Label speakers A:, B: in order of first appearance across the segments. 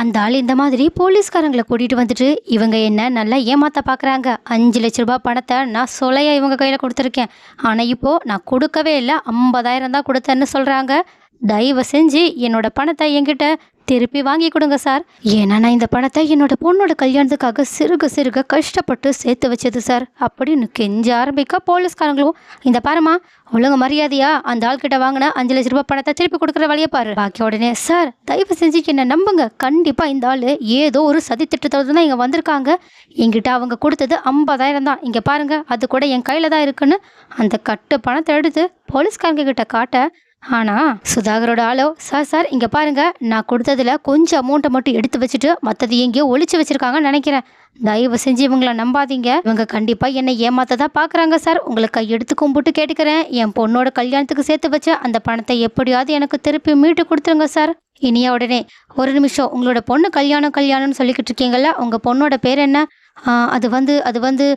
A: அந்த ஆள் இந்த மாதிரி போலீஸ்காரங்களை கூட்டிகிட்டு வந்துட்டு இவங்க என்ன நல்லா ஏமாற்ற பார்க்குறாங்க அஞ்சு லட்ச ரூபாய் பணத்தை நான் சொலையாக இவங்க கையில் கொடுத்துருக்கேன். ஆனால் இப்போது நான் கொடுக்கவே இல்லை. ஐம்பதாயிரம் தான் கொடுத்தேன்னு சொல்கிறாங்க தயவு செஞ்சு என்னோட பணத்தை என்கிட்ட திருப்பி வாங்கி கொடுங்க சார். ஏன்னா நான் இந்த பணத்தை என்னோட பொண்ணோட கல்யாணத்துக்காக சிறுக சிறுக கஷ்டப்பட்டு சேர்த்து வச்சது சார். அப்படின்னு கெஞ்ச ஆரம்பிக்க போலீஸ்காரங்களும் இந்த பாருமா ஒழுங்க மரியாதையா? அந்த ஆள்கிட்ட வாங்கின அஞ்சு லட்ச ரூபாய் பணத்தை திருப்பி கொடுக்குற வழியை பாரு. பாக்கி உடனே சார் தயவு செஞ்சு என்ன நம்புங்க. கண்டிப்பா இந்த ஆள் ஏதோ ஒரு சதி திட்டத்தோடு தான் இங்க வந்திருக்காங்க. என்கிட்ட அவங்க கொடுத்தது ஐம்பதாயிரம் தான். இங்க பாருங்க அது கூட என் கையில தான் இருக்குன்னு. அந்த கட்டு பணத்தை எடுத்து போலீஸ்காரங்க கிட்ட காட்ட ஆனா சுதாகரோட ஆளோ சார் சார் இங்கே பாருங்க. நான் கொடுத்ததில் கொஞ்சம் அமௌண்ட்டை மட்டும் எடுத்து வச்சுட்டு மற்றது எங்கேயோ ஒழிச்சு வச்சுருக்காங்கன்னு நினைக்கிறேன். தயவு செஞ்சு இவங்கள நம்பாதீங்க. இவங்க கண்டிப்பாக என்னை ஏமாத்த தான் பார்க்குறாங்க சார். உங்களை கையெடுத்து கும்பிட்டு கேட்டுக்கிறேன். என் பொண்ணோட கல்யாணத்துக்கு சேர்த்து வச்ச அந்த பணத்தை எப்படியாவது எனக்கு திருப்பி மீட்டு கொடுத்துருங்க சார். இனியா உடனே ஒரு நிமிஷம். உங்களோட பொண்ணு கல்யாணம் கல்யாணம்னு சொல்லிக்கிட்டு இருக்கீங்களா உங்கள் பொண்ணோட பேர் என்ன? அது வந்து அது வந்து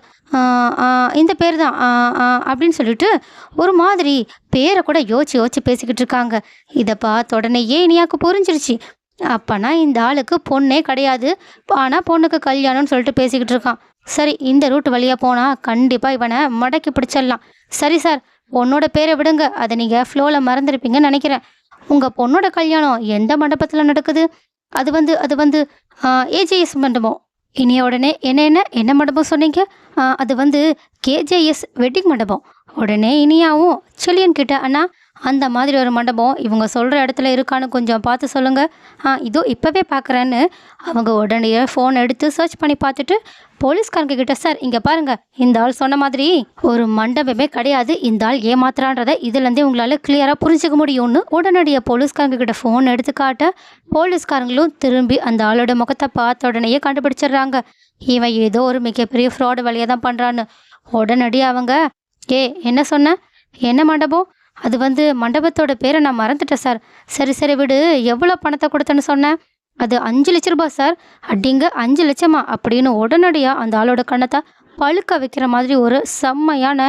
A: இந்த பேர் தான் ஆ, ஆ, அப்படின்னு சொல்லிட்டு ஒரு மாதிரி பேரை கூட யோசிச்சு யோசிச்சு பேசிக்கிட்டு இருக்காங்க. இதை பார்த்த உடனே இனியாக்கு புரிஞ்சிருச்சு? அப்பனா இந்த ஆளுக்கு பொண்ணே கிடையாது. ஆனால் பொண்ணுக்கு கல்யாணம்னு சொல்லிட்டு பேசிக்கிட்டு இருக்கான். சரி இந்த ரூட் வழியாக போனால் கண்டிப்பாக இவனை மடக்கி பிடிச்சிடலாம். சரி சார் உன்னோட பேரை விடுங்க. அதை நீங்கள் ஃப்ளோவில் மறந்துருப்பீங்கன்னு நினைக்கிறேன். உங்கள் பொண்ணோட கல்யாணம் எந்த மண்டபத்தில் நடக்குது? அது வந்து அது வந்து ஏஜிஎஸ் மண்டபம். இனிய உடனே என்ன என்ன என்ன மண்டபம் சொன்னீங்க? அது வந்து கேஜேஎஸ் வெட்டிங் மண்டபம். உடனே இனியாவும் செலியன் கிட்ட அண்ணா அந்த மாதிரி ஒரு மண்டபம் இவங்க சொல்கிற இடத்துல இருக்கான்னு கொஞ்சம் பார்த்து சொல்லுங்கள் ஆ இதோ இப்போவே பார்க்குறேன்னு அவங்க உடனே ஃபோன் எடுத்து சர்ச் பண்ணி பார்த்துட்டு போலீஸ்காரங்க கிட்ட சார் இங்கே பாருங்கள் இந்த ஆள் சொன்ன மாதிரி ஒரு மண்டபமே கிடையாது. இந்த ஆள் ஏமாத்துறான்றதை இதுலேருந்தே உங்களால் கிளியராக புரிஞ்சுக்க முடியும்னு உடனடியாக போலீஸ்காரங்க கிட்ட ஃபோன் எடுத்து காட்ட போலீஸ்காரங்களும் திரும்பி அந்த ஆளோட முகத்தை பார்த்த உடனேயே கண்டுபிடிச்சிடுறாங்க. இவன் ஏதோ ஒரு மிகப்பெரிய ஃப்ராடு வழியாக தான் பண்ணுறான்னு உடனடியாக அவங்க ஏ என்ன சொன்ன? என்ன மண்டபம்? அது வந்து மண்டபத்தோட பேரை நான் மறந்துட்டேன் சார். சரி சரி விடு. எவ்வளோ பணத்தை கொடுத்தேன்னு சொன்னேன்? அது அஞ்சு லட்ச ரூபாய் சார். அப்படிங்க அஞ்சு லட்சமா? அப்படின்னு உடனடியாக அந்த ஆளோட கண்ணத்தை பழுக்க வைக்கிற மாதிரி ஒரு செம்மையான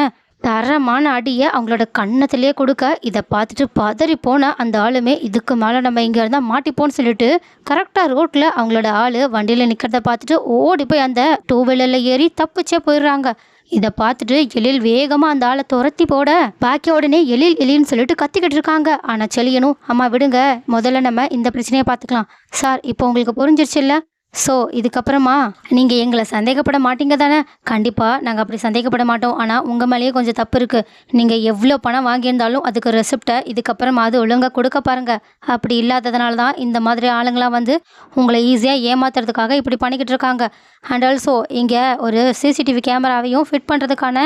A: தரமான அடியை அவங்களோட கன்னத்திலேயே கொடுக்க இதை பார்த்துட்டு பதறி போன அந்த ஆளுமே இதுக்கு மேலே நம்ம இங்கே இருந்தால் மாட்டிப்போன்னு சொல்லிட்டு கரெக்டாக ரோட்டில் அவங்களோட ஆள் வண்டியில் நிற்கிறத பார்த்துட்டு ஓடி போய் அந்த டூ வீலரில் ஏறி தப்பிச்சே போயிடுறாங்க. இதை பார்த்துட்டு எழில் வேகமாக அந்த ஆளை துரத்தி போட பாக்கி உடனே எழில் எழில்னு சொல்லிட்டு கத்திக்கிட்டு இருக்காங்க. ஆனால் செழியனும் அம்மா விடுங்க. முதல்ல நம்ம இந்த பிரச்சனையை பார்த்துக்கலாம். சார் இப்போ உங்களுக்கு புரிஞ்சிருச்சுல்ல ஸோ இதுக்கப்புறமா நீங்கள் எங்களை சந்தேகப்பட மாட்டீங்க தானே? கண்டிப்பாக நாங்கள் அப்படி சந்தேகப்பட மாட்டோம். ஆனால் உங்கள் மேலேயே கொஞ்சம் தப்பு இருக்குது நீங்கள் எவ்வளோ பணம் வாங்கியிருந்தாலும் அதுக்கு ரெசிப்டை இதுக்கப்புறமா அது ஒழுங்காக கொடுக்க பாருங்கள் அப்படி இல்லாததுனால தான் இந்த மாதிரி ஆளுங்களாம் வந்து உங்களை ஈஸியாக ஏமாத்துறதுக்காக இப்படி பண்ணிக்கிட்டு இருக்காங்க. அண்ட் ஆல்சோ இங்கே ஒரு சிசிடிவி கேமராவையும் ஃபிட் பண்ணுறதுக்கான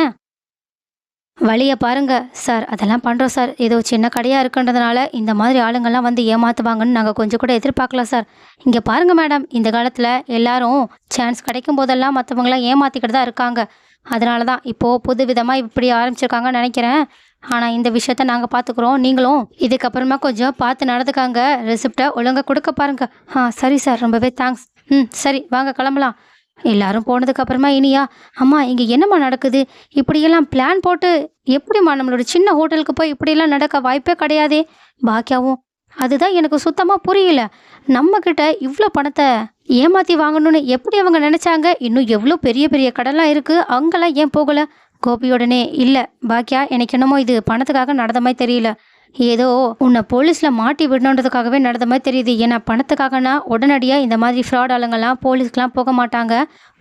A: வழியை பாருங்கள் சார். அதெல்லாம் பண்ணுறோம் சார். ஏதோ சின்ன கடையாக இருக்குன்றதுனால இந்த மாதிரி ஆளுங்கள்லாம் வந்து ஏமாற்றுவாங்கன்னு நாங்கள் கொஞ்சம் கூட எதிர்பார்க்கல சார். இங்கே பாருங்கள் மேடம். இந்த காலத்தில் எல்லாரும் சான்ஸ் கிடைக்கும் போதெல்லாம் மற்றவங்களாம் ஏமாற்றிக்கிட்டு தான் இருக்காங்க. அதனால தான் இப்போது புது விதமாக இப்படி ஆரம்பிச்சிருக்காங்கன்னு நினைக்கிறேன். ஆனால் இந்த விஷயத்த நாங்கள் பார்த்துக்குறோம் நீங்களும் இதுக்கப்புறமா கொஞ்சம் பார்த்து நடந்துக்காங்க. ரெசிப்டை ஒழுங்காக கொடுக்க பாருங்கள் ஆ சரி சார். ரொம்பவே தேங்க்ஸ் ம் சரி. வாங்க கிளம்பலாம். எல்லாரும் போனதுக்கப்புறமா இனியா அம்மா இங்கே என்னம்மா நடக்குது? இப்படியெல்லாம் பிளான் போட்டு எப்படிம்மா நம்மளோட சின்ன ஹோட்டலுக்கு போய் இப்படியெல்லாம் நடக்க வாய்ப்பே கிடையாதே? பாக்கியாவும் அதுதான் எனக்கு சுத்தமாக புரியல. நம்மக்கிட்ட இவ்வளோ பணத்தை ஏமாற்றி வாங்கணும்னு எப்படி அவங்க நினச்சாங்க? இன்னும் எவ்வளோ பெரிய பெரிய கடலாம் இருக்குது அங்கெல்லாம் ஏன் போகலை? கோபியுடனே இல்லை பாக்கியா எனக்கு என்னமோ இது பணத்துக்காக நடந்த மாதிரி தெரியல. ஏதோ உன்னை போலீஸில் மாட்டி விடணுன்றதுக்காகவே நடந்த மாதிரி தெரியுது. ஏன்னா பணத்துக்காகனா உடனடியாக இந்த மாதிரி ஃப்ராட் ஆளுங்கள்லாம் போலீஸ்க்கெலாம் போக மாட்டாங்க.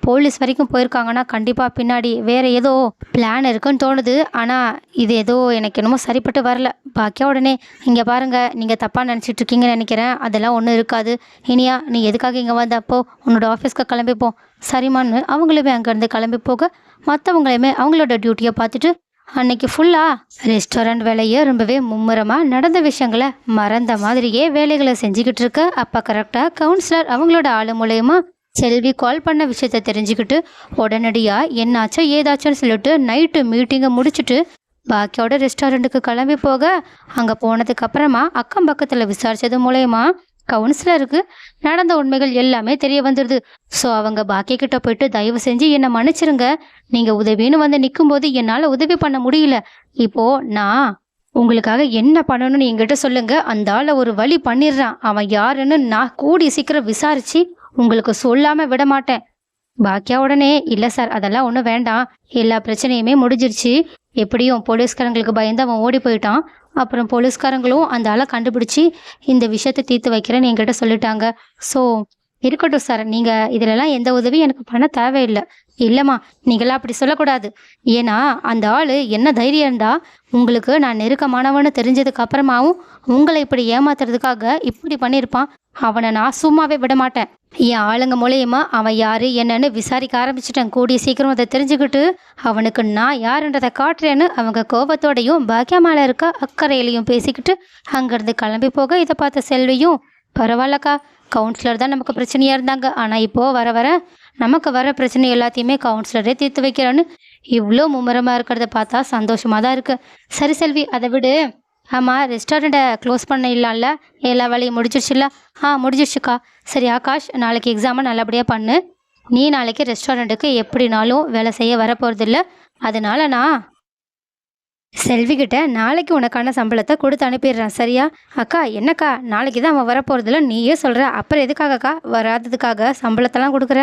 A: போலீஸ் வரைக்கும் போயிருக்காங்கன்னா கண்டிப்பாக பின்னாடி வேறு ஏதோ பிளான் இருக்குன்னு தோணுது. ஆனால் இது ஏதோ எனக்கு என்னமோ சரிப்பட்டு வரல. பாக்கியா உடனே இங்கே பாருங்கள் நீங்கள் தப்பாக நினச்சிட்டு இருக்கீங்கன்னு நினைக்கிறேன். அதெல்லாம் ஒன்றும் இருக்காது. இனியா நீ எதுக்காக இங்கே வந்தப்போ உன்னோட ஆஃபீஸ்க்கு கிளம்பிப்போம் சரிமான்னு அவங்களுமே அங்கேருந்து கிளம்பி போக மற்றவங்களையுமே அவங்களோட டியூட்டியை பார்த்துட்டு அன்னைக்கு ஃபுல்லாக ரெஸ்டாரண்ட் வேலையை ரொம்பவே மும்முரமாக நடந்த விஷயங்களை மறந்த மாதிரியே வேலைகளை செஞ்சுக்கிட்டு இருக்க. அப்போ கரெக்டாக கவுன்சிலர் அவங்களோட ஆள் மூலயமா செல்வி கால் பண்ண விஷயத்த தெரிஞ்சுக்கிட்டு உடனடியாக என்னாச்சோ ஏதாச்சோன்னு சொல்லிட்டு நைட்டு மீட்டிங்கை முடிச்சுட்டு பாக்கியோட ரெஸ்டாரண்ட்டுக்கு கிளம்பி போக அங்கே போனதுக்கப்புறமா அக்கம் பக்கத்தில் விசாரித்தது மூலயமா கவுன்சிலருக்கு நடந்த உண்மைகள் எல்லாமே தெரிய வந்துடுது ஸோ அவங்க பாக்கிய கிட்ட போயிட்டு தயவு செஞ்சு என்னை மன்னிச்சிருங்க. நீங்கள் உதவின்னு வந்து நிற்கும்போது என்னால் உதவி பண்ண முடியல. இப்போ நான் உங்களுக்காக என்ன பண்ணணும்னு என்கிட்ட சொல்லுங்க. அந்த ஆளை ஒரு வழி பண்ணிடுறான். அவன் யாருன்னு நான் கூடி சீக்கிரம் விசாரிச்சு உங்களுக்கு சொல்லாம விட மாட்டேன். பாக்கியா உடனே இல்லை சார் அதெல்லாம் ஒன்றும் வேண்டாம். எல்லா பிரச்சனையுமே முடிஞ்சிருச்சு. எப்படியும் போலீஸ்காரங்களுக்கு பயந்து அவன் ஓடி போயிட்டான். அப்புறம் போலீஸ்காரங்களும் அந்த ஆளை கண்டுபிடிச்சி இந்த விஷயத்தை தீர்த்து வைக்கிறேன்னு என்கிட்ட சொல்லிட்டாங்க. ஸோ இருக்கட்டும் சார் நீங்கள் இதிலெல்லாம் எந்த உதவியும் எனக்கு பண்ண தேவையில்லை. இல்லைம்மா நீங்களாம் அப்படி சொல்லக்கூடாது. ஏன்னா அந்த ஆள் என்ன தைரியம் இருந்தால் உங்களுக்கு நான் நெருக்கமானவன்னு தெரிஞ்சதுக்கு அப்புறமாவும் உங்களை இப்படி ஏமாத்துறதுக்காக இப்படி பண்ணியிருப்பான் அவனை நான் சும்மாவே விட மாட்டேன். என் ஆளுங்க மூலயமா அவன் யார் என்னன்னு விசாரிக்க ஆரம்பிச்சிட்டேன். கூடிய சீக்கிரம் அதை தெரிஞ்சுக்கிட்டு அவனுக்கு நான் யாருன்றதை காட்டுறேன்னு அவங்க கோபத்தோடையும் பாக்கியா மேலே இருக்க அக்கறையிலையும் பேசிக்கிட்டு அங்கேருந்து கிளம்பி போக இதை பார்த்த செல்வியும் பரவாயில்லக்கா. கவுன்சிலர் தான் நமக்கு பிரச்சனையாக இருந்தாங்க. ஆனால் இப்போது வர வர நமக்கு வர பிரச்சனை எல்லாத்தையுமே கவுன்சிலரே தீர்த்து வைக்கிறான்னு இவ்வளோ மும்முரமாக இருக்கிறத பார்த்தா சந்தோஷமாக தான் இருக்குது சரி செல்வி அதை விடு. ஆமாம் ரெஸ்டாரண்ட்டை க்ளோஸ் பண்ண இல்லாம்ல எல்லா வேலையும் முடிச்சிருச்சுல்ல ஆ முடிஞ்சிருச்சுக்கா. சரி ஆகாஷ் நாளைக்கு எக்ஸாமை நல்லபடியாக பண்ணு. நீ நாளைக்கு ரெஸ்டாரண்ட்டுக்கு எப்படினாலும் வேலை செய்ய வரப்போகிறதில்ல அதனால நான் செல்விக்கிட்ட நாளைக்கு உனக்கான சம்பளத்தை கொடுத்து அனுப்பிடுறேன் சரியா? அக்கா என்னக்கா? நாளைக்கு தான் அவன் வரப்போகிறதுல நீயே சொல்கிற அப்புறம் எதுக்காகக்கா? வராததுக்காக சம்பளத்தெல்லாம் கொடுக்குற?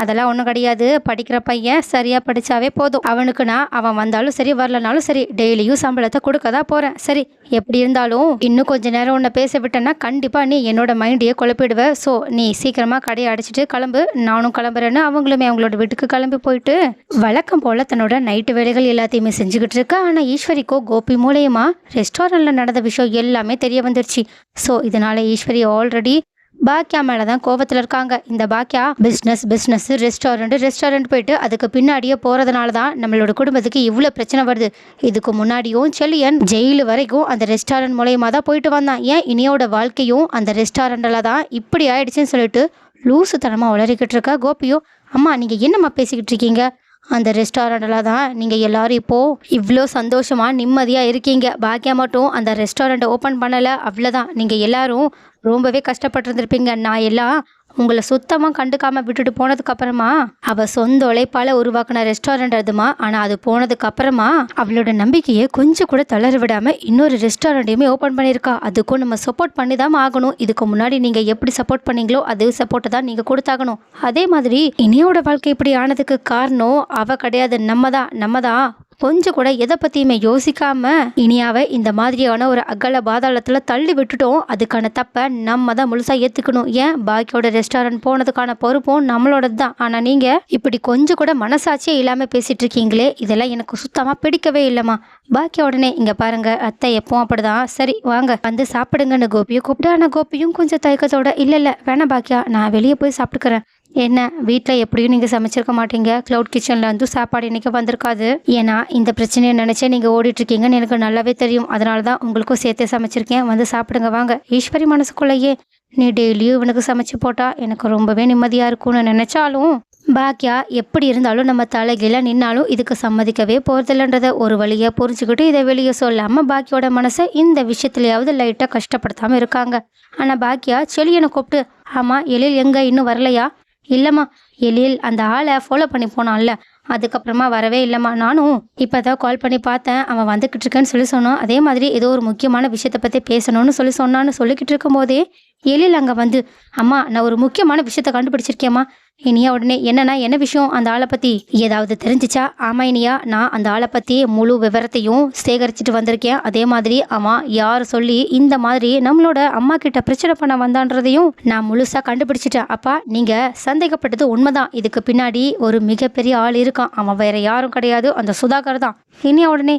A: அதெல்லாம் ஒன்றும் கிடையாது. படிக்கிற பையன் சரியாக படித்தாவே போதும். அவனுக்கு நான் அவன் வந்தாலும் சரி வரலனாலும் சரி டெய்லியும் சம்பளத்தை கொடுக்க தான் போகிறேன் சரி எப்படி இருந்தாலும் இன்னும் கொஞ்ச நேரம் உன்னை பேச விட்டேன்னா கண்டிப்பாக நீ என்னோட மைண்டையே குழப்பிடுவ. ஸோ நீ சீக்கிரமாக கடையை அடைச்சிட்டு கிளம்பு. நானும் கிளம்புறேன்னு அவங்களுமே அவங்களோட வீட்டுக்கு கிளம்பி போயிட்டு வழக்கம் போல் தன்னோட நைட்டு வேலைகள் எல்லாத்தையுமே செஞ்சுக்கிட்டு இருக்கா. ஆனால் ஈஸ்வரிக்கோ கோபி மூலயமா ரெஸ்டாரண்ட்டில் நடந்த விஷயம் எல்லாமே தெரிய வந்துருச்சு. ஸோ இதனால் ஈஸ்வரி ஆல்ரெடி பாக்கியா மேலே தான் கோவத்தில் இருக்காங்க. இந்த Baakiya business business restaurant restaurant போயிட்டு அதுக்கு பின்னாடியே போகிறதுனால தான் நம்மளோட குடும்பத்துக்கு இவ்வளோ பிரச்சனை வருது. இதுக்கு முன்னாடியும் செல்லியன் ஜெயிலு வரைக்கும் அந்த ரெஸ்டாரண்ட் மூலயமா தான் போயிட்டு வந்தான். ஏன் இனியோட வாழ்க்கையும் அந்த ரெஸ்டாரண்டில் தான் இப்படி ஆயிடுச்சுன்னு சொல்லிட்டு லூசுத்தனமாக உளறிக்கிட்டு இருக்கா கோபியோ? அம்மா நீங்கள் என்னம்மா பேசிக்கிட்டு இருக்கீங்க? அந்த ரெஸ்டாரண்ட்டில் தான் நீங்கள் எல்லாரும் இப்போது இவ்வளோ சந்தோஷமாக நிம்மதியாக இருக்கீங்க. பாக்கியா மட்டும் அந்த ரெஸ்டாரண்ட்டை ஓப்பன் பண்ணலை. அவ்வளோதான் நீங்கள் எல்லாரும் ரொம்பவே கஷ்டப்பட்டிருந்திருப்பீங்க. நான் எல்லாம் உங்களை சுத்தமாக கண்டுக்காமல் விட்டுட்டு போனதுக்கப்புறமா அவள் சொந்த உழைப்பால் உருவாக்கின ரெஸ்டாரண்ட் அதுமா. ஆனால் அது போனதுக்கப்புறமா அவளோட நம்பிக்கையை கொஞ்சம் கூட தளர விடாமல் இன்னொரு ரெஸ்டாரண்ட்டையுமே ஓப்பன் பண்ணியிருக்கா. அதுக்கும் நம்ம சப்போர்ட் பண்ணி தான் ஆகணும். இதுக்கு முன்னாடி நீங்கள் எப்படி சப்போர்ட் பண்ணீங்களோ அதே சப்போர்ட்டை தான் நீங்கள் கொடுத்தாகணும். அதே மாதிரி இனியோட வாழ்க்கை இப்படி ஆனதுக்கு காரணம் அவள் கிடையாது. நம்ம தான். நம்ம தான் கொஞ்சம் கூட எதை பற்றியுமே யோசிக்காமல் இனியாவை இந்த மாதிரியான ஒரு அகல பாதாளத்தில் தள்ளி விட்டுட்டோம். அதுக்கான தப்பை நம்ம தான் முழுசாக ஏற்றுக்கணும் ஏன்? பாக்கியோட ரெஸ்டாரண்ட் போனதுக்கான பொறுப்பும் நம்மளோடது தான் ஆனால் நீங்கள் இப்படி கொஞ்சம் கூட மனசாட்சியே இல்லாமல் பேசிகிட்டு இருக்கீங்களே இதெல்லாம் எனக்கு சுத்தமாக பிடிக்கவே இல்லைம்மா. பாக்கி உடனே இங்கே பாருங்கள் அத்தை எப்பவும் அப்படிதான். சரி வாங்க. வந்து சாப்பிடுங்கன்னு கோபியை கூப்பிட்டு ஆனால் கோபியும் கொஞ்சம் தயக்கத்தோட இல்லை இல்லை வேணாம் பாக்கியா நான் வெளியே போய் சாப்பிட்டுக்கிறேன். என்ன வீட்டில் எப்படியும் நீங்கள் சமைச்சிருக்க மாட்டீங்க? க்ளவுட் கிச்சனில் வந்து சாப்பாடு இன்றைக்கி வந்திருக்காது. ஏன்னா இந்த பிரச்சனையை நினச்சே நீங்கள் ஓடிட்டுருக்கீங்கன்னு எனக்கு நல்லாவே தெரியும். அதனால தான் உங்களுக்கும் சேர்த்தே சமைச்சிருக்கேன். வந்து சாப்பிடுங்க வாங்க. ஈஸ்வரி மனசுக்குள்ளேயே நீ டெய்லியும் இவனுக்கு சமைச்சு போட்டால் எனக்கு ரொம்பவே நிம்மதியாக இருக்கும்னு நினச்சாலும் பாக்கியா எப்படி இருந்தாலும் நம்ம தலைகீழ நின்னாலும் இதுக்கு சம்மதிக்கவே போகிறதில்லன்றத ஒரு வழியாக புரிஞ்சுக்கிட்டு இதை வெளியே சொல்லாமல் பாக்கியோட மனசை இந்த விஷயத்துலையாவது லைட்டாக கஷ்டப்படுத்தாமல் இருக்காங்க. ஆனால் பாக்கியா செளியனை கூப்பிட்டு ஆமாம் எழில் எங்கே? இன்னும் வரலையா? இல்லைம்மா எழில் அந்த ஆளை ஃபாலோ பண்ணி போனான்ல. அதுக்கப்புறமா வரவே இல்லைம்மா. நானும் இப்போ தான் கால் பண்ணி பார்த்தேன். அவன் வந்துக்கிட்டு இருக்கேன்னு சொல்லி சொன்னான். அதே மாதிரி ஏதோ ஒரு முக்கியமான விஷயத்தை பற்றி பேசணும்னு சொல்லி சொன்னான்னு சொல்லிக்கிட்டு இருக்கும்போதே எழில் அங்கே வந்து அம்மா நான் ஒரு முக்கியமான விஷயத்த கண்டுபிடிச்சிருக்கேம்மா. இனியா உடனே என்னன்னா என்ன விஷயம்? அந்த ஆளை பற்றி ஏதாவது தெரிஞ்சிச்சா? ஆமா இனியா நான் அந்த ஆளை பற்றி முழு விவரத்தையும் சேகரிச்சுட்டு வந்திருக்கேன். அதே மாதிரி அவன் யார் சொல்லி இந்த மாதிரி நம்மளோட அம்மா கிட்ட பிரச்சனை பண்ண வந்தான்றதையும் நான் முழுசாக கண்டுபிடிச்சிட்டேன். அப்பா நீங்கள் சந்தேகப்பட்டது உண்மைதான். இதுக்கு பின்னாடி ஒரு மிகப்பெரிய ஆள் இருக்கான். அவன் வேற யாரும் கிடையாது. அந்த சுதாகர் தான். இனியா உடனே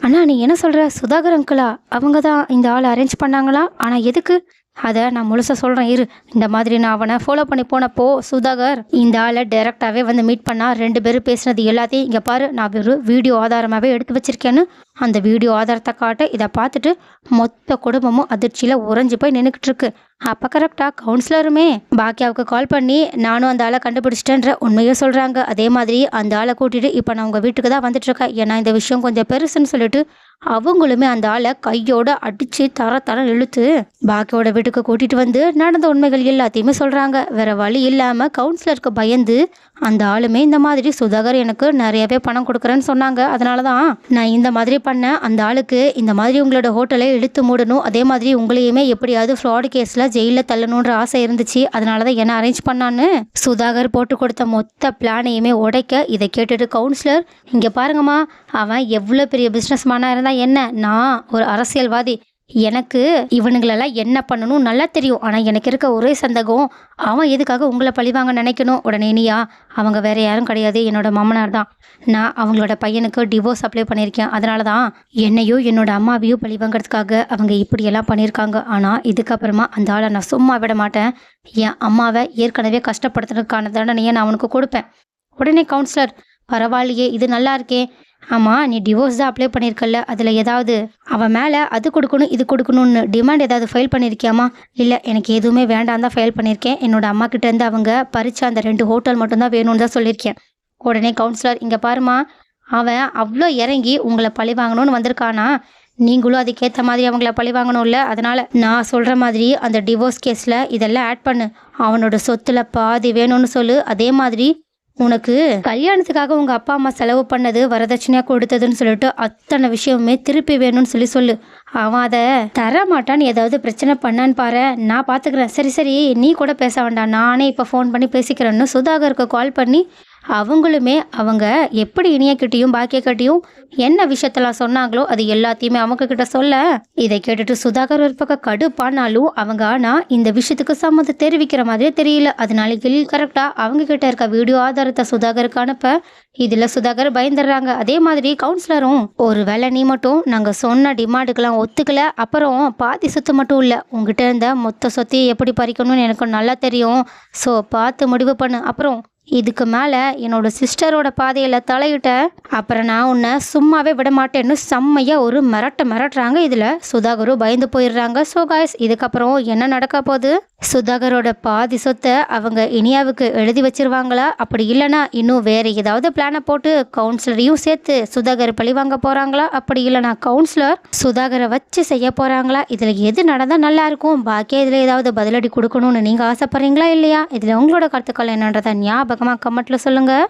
A: அண்ணா நீ என்ன சொல்கிற சுதாகர் அங்கிளா அவங்க தான் இந்த ஆளை அரேஞ்ச் பண்ணாங்களா? ஆனால் எதுக்கு? அதை நான் முழுசாக சொல்கிறேன் இரு. இந்த மாதிரி நான் அவனை ஃபாலோ பண்ணி போனப்போ சுதாகர் இந்த ஆளை டைரெக்டாகவே வந்து மீட் பண்ணால் ரெண்டு பேரும் பேசுனது எல்லாத்தையும் இங்கே பாரு நான் வெறும் வீடியோ ஆதாரமாகவே எடுத்து வச்சிருக்கேன்னு அந்த வீடியோ ஆதாரத்தை காட்ட இதை பார்த்துட்டு மொத்த குடும்பமும் அதிர்ச்சியில் உறைஞ்சி போய் நின்றுக்கிட்டு இருக்கு அப்போ கரெக்டாக கவுன்சிலருமே பாக்கியாவுக்கு கால் பண்ணி நானும் அந்த ஆளை கண்டுபிடிச்சிட்டேன்ற உண்மையை சொல்கிறாங்க அதே மாதிரி அந்த ஆளை கூட்டிகிட்டு இப்போ நான் உங்கள் வீட்டுக்கு தான் வந்துட்டுருக்கேன். ஏன்னா இந்த விஷயம் கொஞ்சம் பெருசுன்னு சொல்லிட்டு அவங்களுமே அந்த ஆளை கையோட அடித்து தர தர இழுத்து பாக்கியோட வீட்டுக்கு கூட்டிகிட்டு வந்து நடந்த உண்மைகள் எல்லாத்தையுமே சொல்கிறாங்க வேறு வழி இல்லாமல் கவுன்சிலருக்கு பயந்து அந்த ஆளுமே இந்த மாதிரி சுதாகர் எனக்கு நிறையவே பணம் கொடுக்குறேன்னு சொன்னாங்க. அதனால தான் நான் இந்த மாதிரி பண்ண அந்த ஆளுக்கு இந்த மாதிரி உங்களோட ஹோட்டலை இழுத்து மூடணும். அதே மாதிரி உங்களையுமே எப்படியாவது ஃப்ராடு கேஸில் ஜெயிலில் தள்ளணுன்ற ஆசை இருந்துச்சு. அதனால தான் என்ன அரேஞ்ச் பண்ணான்னு? சுதாகர் போட்டு கொடுத்த மொத்த பிளானையுமே உடைக்க இதை கேட்டுட்டு கவுன்சிலர் இங்கே பாருங்கம்மா அவன் எவ்வளோ பெரிய பிஸ்னஸ் மேனாக இருந்தால் என்ன? நான் ஒரு அரசியல்வாதி. எனக்கு இவனுங்களெல்லாம் என்ன பண்ணணும் நல்லா தெரியும். ஆனால் எனக்கு இருக்க ஒரே சந்தகம் அவன் எதுக்காக உங்களை பழிவாங்க நினைக்கணும்? உடனே நீயா? அவங்க வேற யாரும் கிடையாது. என்னோட மாமனார் தான். நான் அவங்களோட பையனுக்கு டிவோர்ஸ் அப்ளை பண்ணியிருக்கேன். அதனால தான் என்னையோ என்னோட அம்மாவையோ பழிவாங்கிறதுக்காக அவங்க இப்படியெல்லாம் பண்ணியிருக்காங்க. ஆனால் இதுக்கப்புறமா அந்த ஆளை நான் சும்மா விட மாட்டேன். என் அம்மாவை ஏற்கனவே கஷ்டப்படுத்துறதுக்கான தண்டனையை நான் அவனுக்கு கொடுப்பேன். உடனே கவுன்சிலர் பரவாயில்லையே இது நல்லா இருக்கே. ஆமாம் நீ டிவோர்ஸ் தான் அப்ளை பண்ணியிருக்கல அதில் ஏதாவது அவன் மேலே அது கொடுக்கணும் இது கொடுக்கணும்னு டிமாண்ட் ஏதாவது ஃபைல் பண்ணியிருக்கியாமா இல்லை எனக்கு எதுவுமே வேண்டாம் தான் ஃபைல் பண்ணியிருக்கேன் என்னோட அம்மா கிட்டேருந்து அவங்க பறிச்ச அந்த ரெண்டு ஹோட்டல் மட்டும்தான் வேணும்னு தான் சொல்லியிருக்கேன். உடனே கவுன்சிலர் இங்கே பாருமா அவன் அவ்வளோ இறங்கி உங்களை பழி வாங்கணும்னு வந்திருக்கானா? நீங்களும் அதுக்கேற்ற மாதிரி அவங்கள பழி வாங்கணும்ல அதனால் நான் சொல்கிற மாதிரி அந்த டிவோர்ஸ் கேஸில் இதெல்லாம் ஆட் பண்ணு. அவனோட சொத்துல பாதி வேணும்னு சொல்லு அதே மாதிரி உனக்கு கல்யாணத்துக்காக உங்கள் அப்பா அம்மா செலவு பண்ணது வரதட்சணையாக கொடுத்ததுன்னு சொல்லிட்டு அத்தனை விஷயமுமே திருப்பி வேணும்னு சொல்லி சொல்லு. அவன் அதை தர மாட்டான்னு ஏதாவது பிரச்சனை பண்ணான்னு பாரு. நான் பார்த்துக்கிறேன் சரி சரி நீ கூட பேச வேண்டாம். நானே இப்போ ஃபோன் பண்ணி பேசிக்கிறேன்னு சுதாகருக்கு கால் பண்ணி அவங்களுமே அவங்க எப்படி இனியக்கிட்டையும் பாக்கியக்கிட்டையும் என்ன விஷயத்தெல்லாம் சொன்னாங்களோ அது எல்லாத்தையுமே அவங்க கிட்ட சொல்ல. இதை கேட்டுட்டு சுதாகர் ஒரு பக்கம் கடுப்பானாலும் அவங்க ஆனா இந்த விஷயத்துக்கு சம்மந்தம் தெரிவிக்கிற மாதிரியே தெரியல. அதனால கரெக்டா அவங்க கிட்ட இருக்க வீடியோ ஆதாரத்தை சுதாகருக்கு அனுப்ப. இதுல சுதாகர் பயந்துடுறாங்க. அதே மாதிரி கவுன்சிலரும் ஒரு வேலை நீ மட்டும் நாங்க சொன்ன டிமாண்டுக்கெல்லாம் ஒத்துக்கல அப்புறம் பாதி சொத்து மட்டும் இல்ல. உங்ககிட்ட இருந்த மொத்த சொத்தையும் எப்படி பறிக்கணும்னு எனக்கு நல்லா தெரியும். ஸோ பார்த்து முடிவு பண்ணு. அப்புறம் இதுக்கு மேலே என்னோட சிஸ்டரோட பாதையில் தலையிட்ட அப்புறம் நான் உன்னை சும்மாவே விட மாட்டேன்னு செம்மையாக ஒரு மிரட்ட மிரட்டுறாங்க இதில். சுதாகரும் பயந்து போயிடுறாங்க. ஸோ காய்ஸ் இதுக்கப்புறம் என்ன நடக்க போகுது? சுதாகரோட பாதி சொத்தை அவங்க இனியாவுக்கு எழுதி வச்சிருவாங்களா? அப்படி இல்லைன்னா இன்னும் வேறு ஏதாவது பிளானை போட்டு கவுன்சிலரையும் சேர்த்து சுதாகர் பழி வாங்க போகிறாங்களா அப்படி இல்லைனா கவுன்சிலர் சுதாகரை வச்சு செய்ய போகிறாங்களா இதில் எது நடந்தால் நல்லாயிருக்கும் பாக்கியா இதில் ஏதாவது பதிலடி கொடுக்கணும்னு நீங்கள் ஆசைப்பட்றீங்களா இல்லையா? இதில் உங்களோட கருத்துக்கள் என்னன்றதை பக்கமாக கமெண்ட்டில் சொல்லுங்கள்